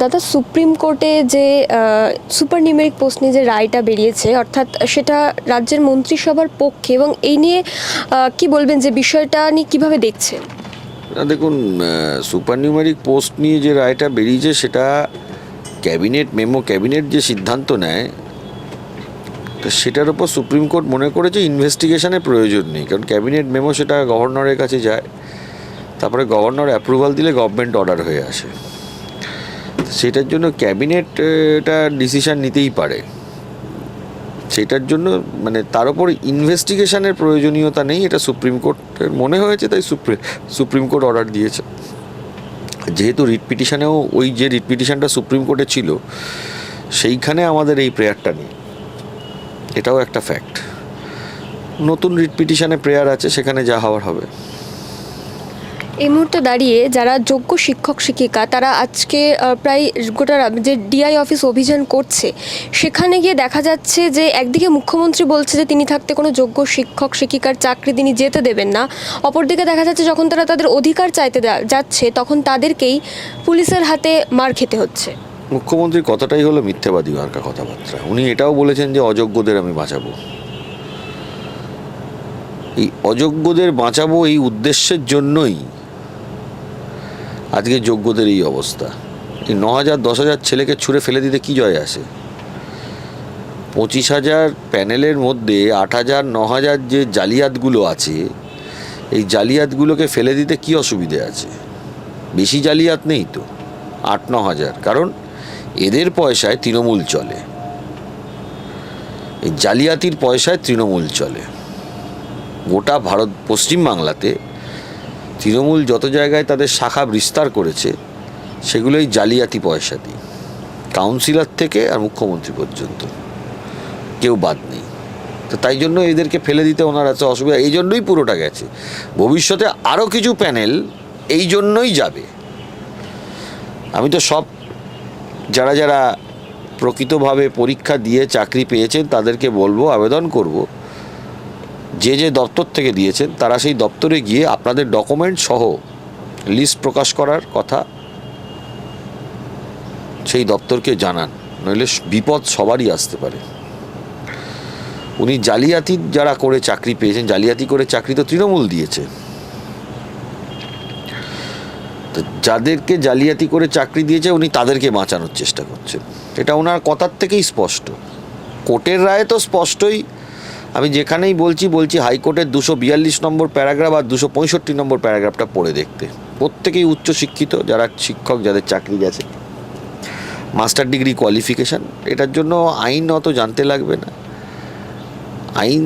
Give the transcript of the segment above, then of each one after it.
দাদা, সুপ্রিম কোর্টে যে সুপার নিউমেরিক পোস্ট নিয়ে যে রায়টা বেরিয়েছে, অর্থাৎ সেটা রাজ্যের মন্ত্রিসভার পক্ষে, এবং এই নিয়ে কি বলবেন যে বিষয়টা নিয়ে কীভাবে দেখছেন? না, দেখুন সুপার নিউমেরিক পোস্ট নিয়ে যে রায়টা বেরিয়েছে, সেটা ক্যাবিনেট মেমো ক্যাবিনেট যে সিদ্ধান্ত নেয়, তো সেটার উপর সুপ্রিম কোর্ট মনে করেছে ইনভেস্টিগেশনের প্রয়োজন নেই, কারণ ক্যাবিনেট মেমো সেটা গভর্নরের কাছে যায়, তারপরে গভর্নর অ্যাপ্রুভাল দিলে গভর্নমেন্ট অর্ডার হয়ে আসে। সেটার জন্য ক্যাবিনেট এটা ডিসিশন নিতেই পারে। সেটার জন্য মানে তার উপর ইনভেস্টিগেশনের প্রয়োজনীয়তা নেই, এটা সুপ্রিম কোর্টের মনে হয়েছে তাই সুপ্রিম কোর্ট অর্ডার দিয়েছে। যেহেতু রিট পিটিশনেও ওই যে রিট পিটিশনটা সুপ্রিম কোর্টে ছিল, সেইখানে আমাদের এই প্রেয়ারটা নেই। এটাও একটা ফ্যাক্ট নতুন রিট পিটিশনে প্রেয়ার আছে, সেখানে যা হওয়ার হবে। এই মুহূর্তে দাঁড়িয়ে যারা যোগ্য শিক্ষক, শিক্ষিকা, তারা আজকে প্রায় গোটা যে ডিআই অফিস অভিযান করছে, সেখানে গিয়ে দেখা যাচ্ছে যে একদিকে মুখ্যমন্ত্রী বলছে যে তিনি থাকতে কোনো যোগ্য শিক্ষক, শিক্ষিকার চাকরি তিনি যেতে দেবেন না। অপরদিকে দেখা যাচ্ছে যখন তারা তাদের অধিকার চাইতে যাচ্ছে, তখন তাদেরকেই পুলিশের হাতে মার খেতে হচ্ছে। মুখ্যমন্ত্রীর কথাটাই হলো মিথ্যাবাদী মার্কা কথাবার্তা। উনি এটাও বলেছেন যে অযোগ্যদের আমি বাঁচাবো। এই অযোগ্যদের বাঁচাবো এই উদ্দেশ্যের জন্যই আজকে যোগ্যদের এই অবস্থা। এই ন হাজার দশ হাজার ছেলেকে ছুঁড়ে ফেলে দিতে কি জয় আসে? পঁচিশ হাজার প্যানেলের মধ্যে আট হাজার ন হাজার যে জালিয়াতগুলো আছে, এই জালিয়াতগুলোকে ফেলে দিতে কি অসুবিধে আছে? বেশি জালিয়াত নেই তো, আট ন হাজার কারণ এদের পয়সায় তৃণমূল চলে। এই জালিয়াতির পয়সায় তৃণমূল চলে। গোটা ভারত, পশ্চিমবাংলাতে তৃণমূল যত জায়গায় তাদের শাখা বিস্তার করেছে, সেগুলোই জালিয়াতি পয়সা দিয়ে কাউন্সিলর থেকে আর মুখ্যমন্ত্রী পর্যন্ত। কেউ বাদ নেই। তো তাই জন্য এদেরকে ফেলে দিতে ওনার এত অসুবিধা। এই জন্যই পুরোটা গেছে। ভবিষ্যতে আরও কিছু প্যানেল এই জন্যই যাবে। আমি তো সব যারা যারা প্রকৃতভাবে পরীক্ষা দিয়ে চাকরি পেয়েছেন তাদেরকে বলব, আবেদন করব। যে যে দপ্তর থেকে দিয়েছেন, তারা সেই দপ্তরে গিয়ে আপনাদের ডকুমেন্ট সহ লিস্ট প্রকাশ করার কথা সেই দপ্তরকে জানান। নইলে বিপদ সবারই আসতে পারে। উনি জালিয়াতি যারা করে চাকরি পেয়েছেন, জালিয়াতি করে চাকরি তো তৃণমূল দিয়েছে। যাদেরকে জালিয়াতি করে চাকরি দিয়েছে, উনি তাদেরকে বাঁচানোর চেষ্টা করছেন। এটা ওনার কথার থেকেই স্পষ্ট। কোর্টের রায়ে তো স্পষ্টই আমি যেখানেই বলছি বলছি হাইকোর্টের দুশো বিয়াল্লিশ নম্বর প্যারাগ্রাফ আর দুশো পঁয়ষট্টি নম্বর প্যারাগ্রাফটা পড়ে দেখতে। প্রত্যেকেই উচ্চশিক্ষিত যারা শিক্ষক, যাদের চাকরি গেছে। মাস্টার ডিগ্রি কোয়ালিফিকেশান, এটার জন্য আইন অত জানতে লাগবে না। আইন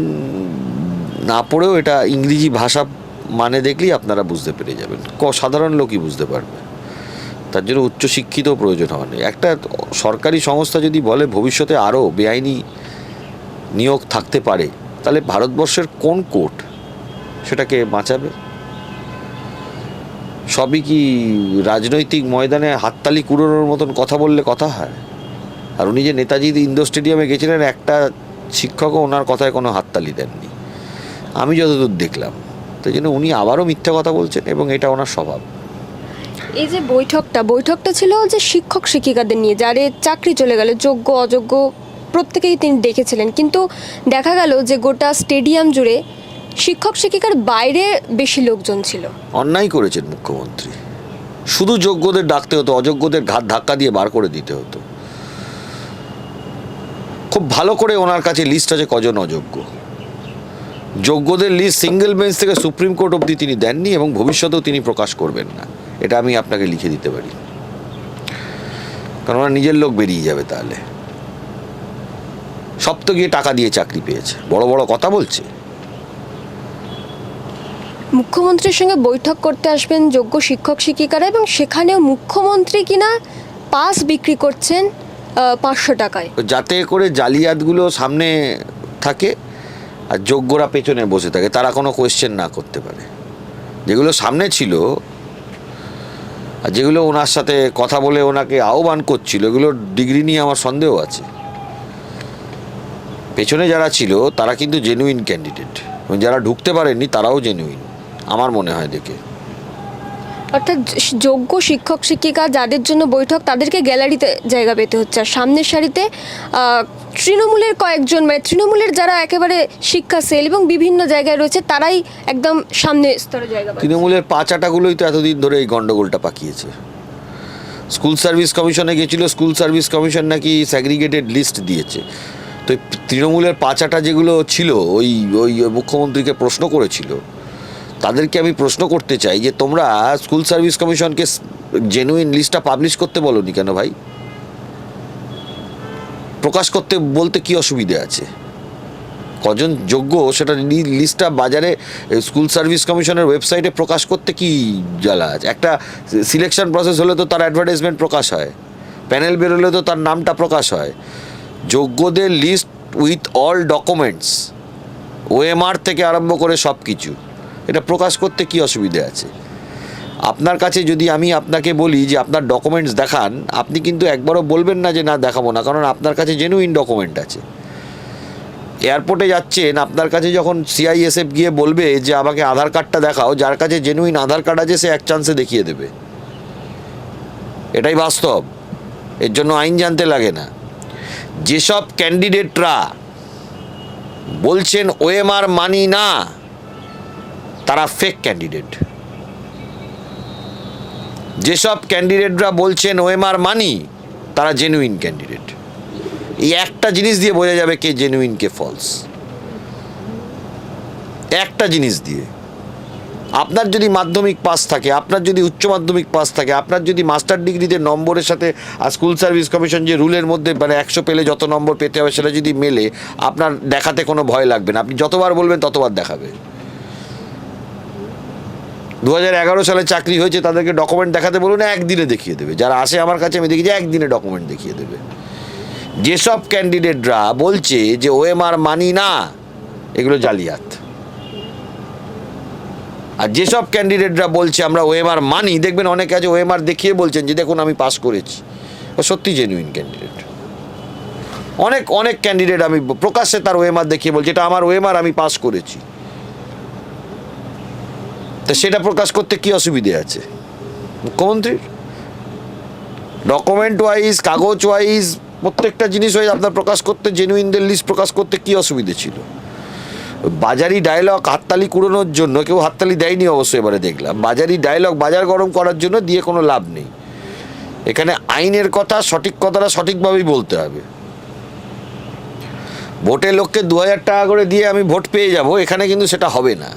না পড়েও এটা ইংরেজি ভাষা মানে দেখলেই আপনারা বুঝতে পেরে যাবেন। ক, সাধারণ লোকই বুঝতে পারবে। তার জন্য উচ্চশিক্ষিত প্রয়োজন নেই। একটা সরকারি সংস্থা যদি বলে, ভবিষ্যতে আরও বেআইনি নিয়োগ থাকতে পারে, তাহলে ভারতবর্ষের কোন কোর্ট সেটাকে বাঁচাবে? সবই কি রাজনৈতিক ময়দানে হাততালি কুড়োনোর মতন কথা বললে কথা হয়? আর উনি যে নেতাজি ইন্দোর স্টেডিয়ামে গেছিলেন, একটা শিক্ষকও ওনার কথায় কোনো হাততালি দেননি। আমি যতদূর দেখলাম তাই জন্য উনি আবারও মিথ্যা কথা বলছেন এবং এটা ওনার স্বভাব। এই যে বৈঠকটা বৈঠকটা ছিল যে শিক্ষক শিক্ষিকাদের নিয়ে, যারে চাকরি চলে গেল, যোগ্য, অযোগ্য প্রত্যেকেই তিনি ডেকেছিলেন কিন্তু দেখা গেল যে গোটা স্টেডিয়াম জুড়ে শিক্ষক শিক্ষিকার বাইরে বেশি লোকজন ছিল। অন্যায় করেছেন মুখ্যমন্ত্রী। শুধু যোগ্যদের ডাকতে হতো, অযোগ্যদের ঘাত ধাক্কা দিয়ে বার করে দিতে হতো। খুব ভালো করে ওনার কাছে লিস্ট আছে কজন অযোগ্য। যোগ্যদের লিস্ট সিঙ্গেল বেঞ্চ থেকে সুপ্রিম কোর্ট অবধি তিনি দেননি এবং ভবিষ্যতেও তিনি প্রকাশ করবেন না। এটা আমি আপনাকে লিখে দিতে পারি। কারণ ওনার নিজের লোক বেরিয়ে যাবে তাহলে। সব তো গিয়ে টাকা দিয়ে চাকরি পেয়েছে। বড় বড় কথা বলছে। মুখ্যমন্ত্রীর সঙ্গে বৈঠক করতে আসবেন যোগ্য শিক্ষক শিক্ষিকারা এবং সেখানেও মুখ্যমন্ত্রী কিনা পাস বিক্রি করছেন পাঁচশো টাকায়। যাতে করে জালিয়াতগুলো সামনে থাকে আর যোগ্যরা পেছনে বসে থাকে তারা কোনো কোয়েশ্চেন না করতে পারে। যেগুলো সামনে ছিল আর যেগুলো ওনার সাথে কথা বলে ওনাকে আহ্বান করছিল এগুলো ডিগ্রি নিয়ে আমার সন্দেহ আছে। পেছনে যারা ছিল তারা কিন্তু জেনুইন ক্যান্ডিডেট এবং যারা ঢুকতে পারেননি তারাও জেনুইন আমার মনে হয় দেখে। অর্থাৎ যোগ্য শিক্ষক শিক্ষিকা যাদের জন্য বৈঠক তাদেরকে গ্যালারিতে জায়গা পেতে হচ্ছে। আর সামনের সারিতে তৃণমূলের কয়েকজন মানে তৃণমূলের যারা একেবারে শিক্ষা সেল এবং বিভিন্ন জায়গায় রয়েছে তারাই একদম সামনে স্তরে জায়গা তৃণমূলের পাচাটাগুলোই তো এতদিন ধরে এই গন্ডগোলটা পাকিয়েছে। স্কুল সার্ভিস কমিশনে গেছিল স্কুল সার্ভিস কমিশন নাকি স্যাগ্রিগেটেড লিস্ট দিয়েছে। তো, তৃণমূলের পাচাটা যেগুলো ছিল, ওই ওই মুখ্যমন্ত্রীকে প্রশ্ন করেছিল। তাদেরকে আমি প্রশ্ন করতে চাই যে, তোমরা স্কুল সার্ভিস কমিশনকে জেনুইন লিস্টটা পাবলিশ করতে বলনি কেন ভাই? প্রকাশ করতে বলতে কি অসুবিধে আছে? কজন যোগ্য সেটা লিস্টটা বাজারে স্কুল সার্ভিস কমিশনের ওয়েবসাইটে প্রকাশ করতে কি জ্বালা আছে? একটা সিলেকশন প্রসেস হলে তো তার অ্যাডভার্টাইজমেন্ট প্রকাশ হয়। প্যানেল বেরোলে তো তার নামটা প্রকাশ হয়। যোগ্যদের list with all documents OMR থেকে আরম্ভ করে সব কিছু এটা প্রকাশ করতে কি অসুবিধে আছে? আপনার কাছে যদি আমি আপনাকে বলি যে আপনার ডকুমেন্টস দেখান, আপনি কিন্তু একবারও বলবেন না যে না, দেখাবো না, কারণ আপনার কাছে জেনুইন ডকুমেন্ট আছে। এয়ারপোর্টে যাচ্ছেন, আপনার কাছে যখন সিআইএসএফ গিয়ে বলবে যে আমাকে আধার কার্ডটা দেখাও, যার কাছে জেনুইন আধার কার্ড আছে, সে এক চান্সে দেখিয়ে দেবে। এটাই বাস্তব। এর জন্য আইন জানতে লাগে না। যেসব ক্যান্ডিডেটরা বলছেন ওএমআর মানি না, তারা ফেক ক্যান্ডিডেট যেসব ক্যান্ডিডেটরা বলছেন ওএমআর মানি, তারা জেনুইন ক্যান্ডিডেট এই একটা জিনিস দিয়ে বোঝা যাবে কে জেনুইন কে ফলস একটা জিনিস দিয়ে। আপনার যদি মাধ্যমিক পাস থাকে, আপনার যদি উচ্চ মাধ্যমিক পাস থাকে, আপনার যদি মাস্টার ডিগ্রিতে নম্বরের সাথে স্কুল সার্ভিস কমিশন যে রুলের মধ্যে মানে একশো পেলে যত নম্বর পেতে হবে সেটা যদি মেলে, আপনার দেখাতে কোনো ভয় লাগবে না। আপনি যতবার বলবেন ততবার দেখাবে। দু হাজার এগারো সালে চাকরি হয়েছে, তাদেরকে ডকুমেন্ট দেখাতে বলুন, একদিনে দেখিয়ে দেবে। যারা আসে আমার কাছে, আমি দেখি যে একদিনে ডকুমেন্ট দেখিয়ে দেবে। যেসব ক্যান্ডিডেটরা বলছে যে, ওএমআর মানি না, এগুলো জালিয়াত। আর যেসব ক্যান্ডিডেটরা বলছে আমরা ওএমআর মানি, দেখবেন অনেকে আছে ওএমআর দেখিয়ে বলছেন যে দেখুন আমি পাস করেছি। ও সত্যি জেনুইন ক্যান্ডিডেট অনেক অনেক ক্যান্ডিডেট আমি প্রকাশ্যে তার ওএমআর দেখিয়ে বলছি, এটা আমার ওএমআর আমি পাস করেছি। তা সেটা প্রকাশ করতে কি অসুবিধে আছে? মুখ্যমন্ত্রীর? ডকুমেন্ট ওয়াইজ কাগজ ওয়াইজ প্রত্যেকটা জিনিস ওয়াইজ আপনার প্রকাশ করতে জেনুইনদের লিস্ট প্রকাশ করতে কি অসুবিধে ছিল? বাজারি ডায়লগ হাততালি কুড়োনোর জন্য, কেউ হাততালি দেয়নি অবশ্যই এবারে দেখলাম। বাজারি ডায়লগ বাজার গরম করার জন্য দিয়ে কোনো লাভ নেই। এখানে আইনের কথা, সঠিক কথাটা সঠিকভাবেই বলতে হবে। ভোটের লোককে দু হাজার টাকা করে দিয়ে আমি ভোট পেয়ে যাব, এখানে কিন্তু সেটা হবে না।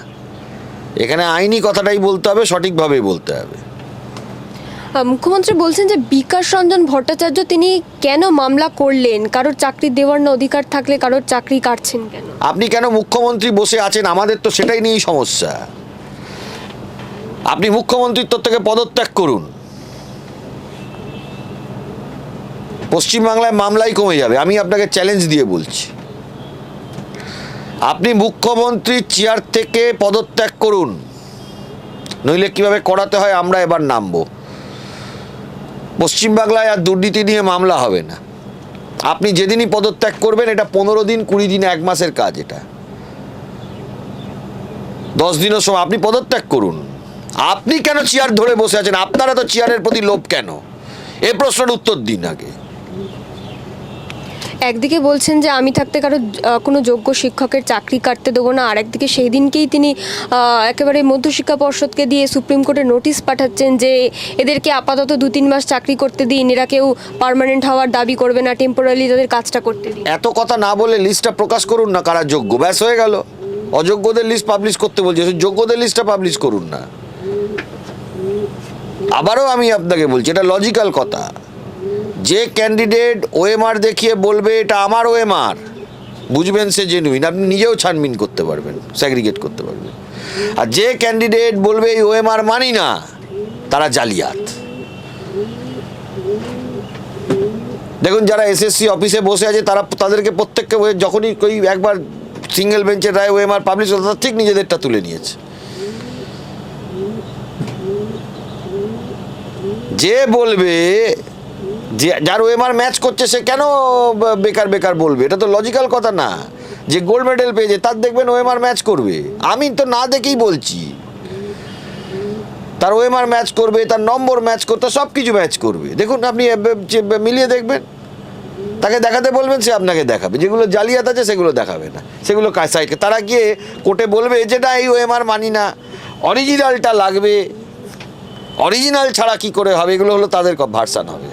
এখানে আইনি কথাটাই বলতে হবে, সঠিকভাবেই বলতে হবে। মুখ্যমন্ত্রী বলছেন যে বিকাশ রঞ্জন ভট্টাচার্য তিনি কেন মামলা করলেন? কারোর চাকরি দেওয়ার না অধিকার থাকলে কারোর চাকরি কাটছেন কেন? আপনি কেন মুখ্যমন্ত্রী বসে আছেন? আমাদের তো সেটাই নিয়েই সমস্যা। আপনি মুখ্যমন্ত্রিত্ব থেকে পদত্যাগ করুন। পশ্চিমবাংলায় মামলাই কমে যাবে। আমি আপনাকে চ্যালেঞ্জ দিয়ে বলছি। আপনি মুখ্যমন্ত্রী চেয়ার থেকে পদত্যাগ করুন। নইলে কীভাবে করাতে হয় আমরা এবার নামবো। পশ্চিমবাংলায় আর দুর্নীতি নিয়ে মামলা হবে না। আপনি যেদিনই পদত্যাগ করবেন, এটা পনেরো দিন, কুড়ি দিন, এক মাসের কাজ এটা। দশ দিনের সময় আপনি পদত্যাগ করুন। আপনি কেন চেয়ার ধরে বসে আছেন? আপনারা তো চেয়ারের প্রতি লোভ কেন? এ প্রশ্নের উত্তর দিন আগে। একদিকে বলছেন যে আমি থাকতে কারও কোনো যোগ্য শিক্ষকের চাকরি কাটতে দেবো না। আর একদিকে সেই দিনকেই তিনি একেবারে মধ্যশিক্ষা পর্ষদকে দিয়ে সুপ্রিম কোর্টে নোটিশ পাঠাচ্ছেন যে এদেরকে আপাতত দু তিন মাস চাকরি করতে দিন। এরা কেউ পার্মানেন্ট হওয়ার দাবি করবে না টেম্পোরারি তাদের কাজটা করতে দিন। এত কথা না বলে লিস্টটা প্রকাশ করুন না, কারা যোগ্য। ব্যাস হয়ে গেল। অযোগ্যদের লিস্ট পাবলিশ করতে বলছে যোগ্যদের লিস্টটা পাবলিশ করুন না। আবারও আমি আপনাকে বলছি, এটা লজিক্যাল কথা। যে ক্যান্ডিডেট ওএমআর দেখিয়ে বলবে, এটা আমার ওএমআর বুঝবেন সে জেনুইন আপনি নিজেও ছানবিন করতে পারবেন স্যাগ্রিগেট করতে পারবেন। আর যে ক্যান্ডিডেট বলবে, এই ওএমআর মানি না, তারা জালিয়াত। দেখুন, যারা এসএসসি অফিসে বসে আছে, তারা তাদেরকে প্রত্যেককে যখনই ওই একবার সিঙ্গেল বেঞ্চের রায় ওএমআর পাবলিশ হলো তারা ঠিক নিজেদেরটা তুলে নিয়েছে। যে বলবে যে যার ওএমআর ম্যাচ করছে, সে কেন বেকার বেকার বলবে? এটা তো লজিক্যাল কথা না। যে গোল্ড মেডেল পেয়েছে, তার দেখবেন ওএমআর ম্যাচ করবে। আমি তো না দেখেই বলছি। তার ওএমআর ম্যাচ করবে, তার নম্বর ম্যাচ করতে সব কিছু ম্যাচ করবে। দেখুন, আপনি মিলিয়ে দেখবেন। তাকে দেখাতে বলবেন, সে আপনাকে দেখাবে। যেগুলো জালিয়াত আছে, সেগুলো দেখাবে না। সেগুলো সাইডকে তারা গিয়ে কোর্টে বলবে, যেটা এই ওএমআর মানি না। অরিজিনালটা লাগবে। অরিজিনাল ছাড়া কি করে হবে? এগুলো হলো তাদের ভার্সান হবে।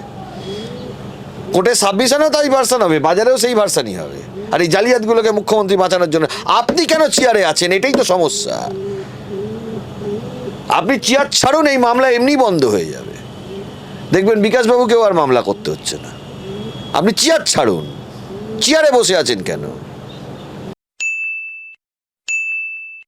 কোর্টে সাবমিশনেও তাই ভার্সান হবে, বাজারেও সেই ভার্সানই হবে। আর এই জালিয়াতগুলোকে মুখ্যমন্ত্রী বাঁচানোর জন্য আপনি কেন চেয়ারে আছেন? এটাই তো সমস্যা। আপনি চেয়ার ছাড়ুন, এই মামলা এমনি বন্ধ হয়ে যাবে। দেখবেন বিকাশবাবুকেও আর মামলা করতে হচ্ছে না। আপনি চেয়ার ছাড়ুন। চেয়ারে বসে আছেন কেন?